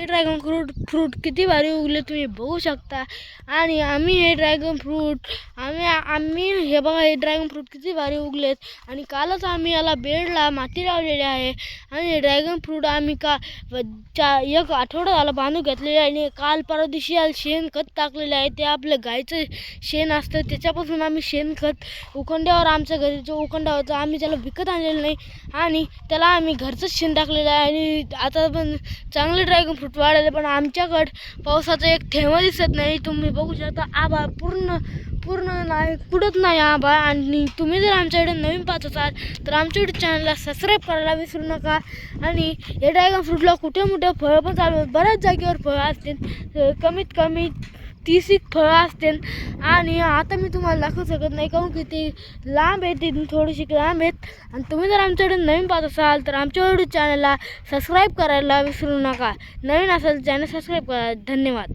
हे dragon fruit fruit किती भारी उगले तुम्ही बघू शकता. आणि आम्ही हे ड्रॅगन फ्रूट आम्ही आम्ही हे बघा हे ड्रॅगन फ्रूट किती भारी उगलेत. आणि कालच आम्ही याला बेडला माती लावलेली आहे. आणि हे ड्रॅगन फ्रूट आम्ही का चा एक आठवडा झाला बांधून घेतलेले आहे आणि काल परवा दिवशी याला शेणखत टाकलेले आहे. ते आपलं गायचं शेण असतं त्याच्यापासून आम्ही शेणखत उखंड्यावर आमच्या घरी जो उखंडा होता आम्ही त्याला विकत आणलेलं नाही. आणि त्याला आम्ही घरचंच शेण टाकलेलं आहे. आणि आता पण चांगले ड्रॅगन फ्रूट वाढले पण आमच्याकडं पावसाचं एक थेंब दिसत नाही. तुम्ही बघू शकता आबा पूर्ण पूर्ण नाही कुठत नाही आबा आणि तुम्ही जर आमच्याकडे नवीन पाहत असाल तर आमच्या युट्यूब चॅनलला सबस्क्राईब करायला विसरू नका. आणि या ड्रॅगन फ्रूटला कुठे मोठे फळं पण चालू बऱ्याच जागेवर फळं असतील कमीत कमी तीस एक फळं असतील. आणि आता मी तुम्हाला दाखवू शकत नाही काहून की ती लांब आहे तिथून थोडीशी लांब आहेत. आणि तुम्ही जर आमच्याकडे नवीन पाहत असाल तर आमच्या यूट्यूब चॅनलला सबस्क्राईब करायला विसरू नका. नवीन असेल चॅनल सबस्क्राईब करा. धन्यवाद.